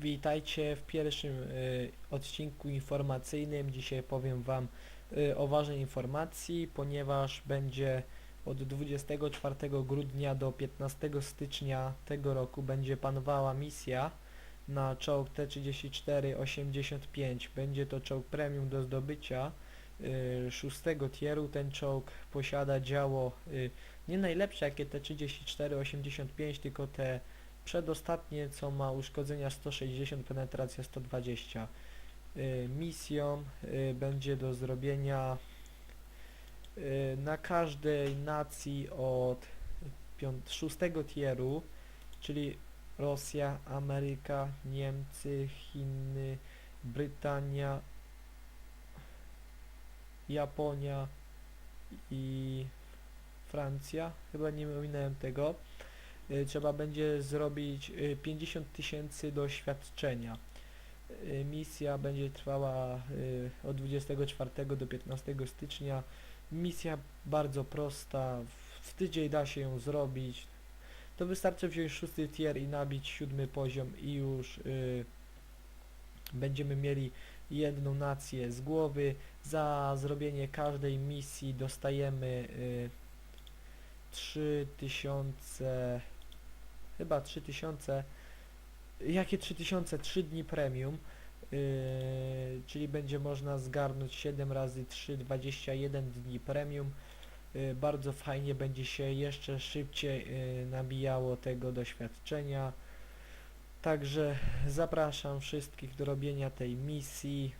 Witajcie w pierwszym y, odcinku informacyjnym. Dzisiaj powiem Wam y, o ważnej informacji, ponieważ będzie od 24 grudnia do 15 stycznia tego roku będzie panowała misja na czołg T-34-85. Będzie to czołg premium do zdobycia y, szóstego tieru. Ten czołg posiada działo y, nie najlepsze jakie T-34-85, tylko te przedostatnie, co ma uszkodzenia 160, penetracja 120. Y, misją y, będzie do zrobienia y, na każdej nacji od piąt- szóstego tieru, czyli Rosja, Ameryka, Niemcy, Chiny, Brytania, Japonia i Francja, chyba nie ominąłem tego trzeba będzie zrobić y, 50 tysięcy doświadczenia. Y, Misja będzie trwała y, od 24 do 15 stycznia. Misja bardzo prosta, w- tydzień da się ją zrobić. To wystarczy wziąć szósty tier i nabić siódmy poziom i już y, będziemy mieli jedną nację z głowy. Za zrobienie każdej misji dostajemy y, 3000 chyba 3000 jakie 3000 3 dni premium yy, czyli będzie można zgarnąć 7 razy 3 21 dni premium. Yy, bardzo fajnie będzie się jeszcze szybciej yy, nabijało tego doświadczenia. Także zapraszam wszystkich do robienia tej misji.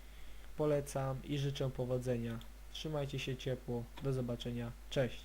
Polecam i życzę powodzenia. Trzymajcie się ciepło. Do zobaczenia. Cześć